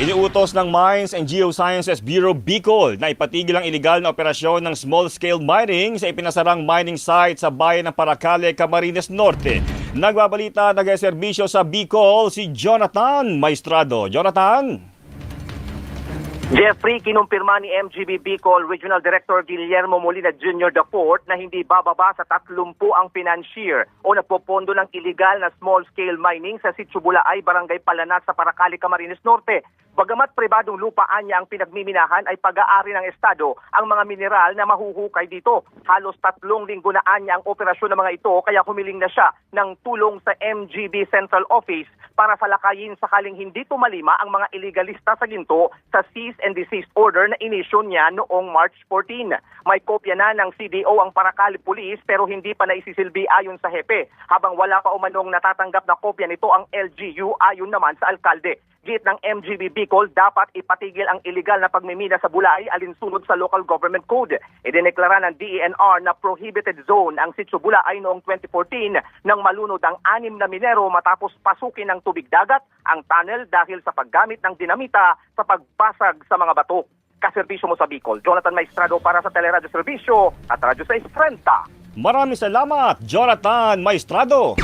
Iniutos ng Mines and Geosciences Bureau Bicol na ipatigil ang iligal na operasyon ng small-scale mining sa ipinasarang mining site sa bayan ng Paracale, Camarines Norte. Nagbabalita, nag-serbisyo sa Bicol si Jonathan Maestrado. Jonathan? Jeffrey, kinumpirma ni MGB Bicol Regional Director Guillermo Molina Jr. IV na hindi bababa sa 30 ang financier o nagpopondo ng illegal na small-scale mining sa Sitio Bulaay, Barangay Palanas sa Paracali, Camarines Norte. Bagamat pribadong lupaan niya ang pinagmiminahan ay pag-aari ng Estado ang mga mineral na mahuhukay dito. Halos tatlong linggo na anya ang operasyon ng mga ito kaya humiling na siya ng tulong sa MGB Central Office para salakayin sakaling hindi tumalima ang mga illegalista sa ginto sa cease and desist order na inisyo niya noong March 14. May kopya na ng CDO ang Paracali Police pero hindi pa naisisilbi ayon sa hepe. Habang wala pa umanong natatanggap na kopya nito ang LGU ayon naman sa alkalde. Git ng MGB Bicol, dapat ipatigil ang illegal na pagmimina sa Bulay alinsunod sa local government code. Idineklara ng DENR na prohibited zone ang Sitio Bulay noong 2014 nang malunod ang anim na minero matapos pasukin ng tubig dagat ang tunnel dahil sa paggamit ng dinamita sa pagbasag sa mga bato. Kaserbisyo mo sa Bicol, Jonathan Maestrado para sa Teleradio Serbisyo at Radyo 630. Maraming salamat, Jonathan Maestrado.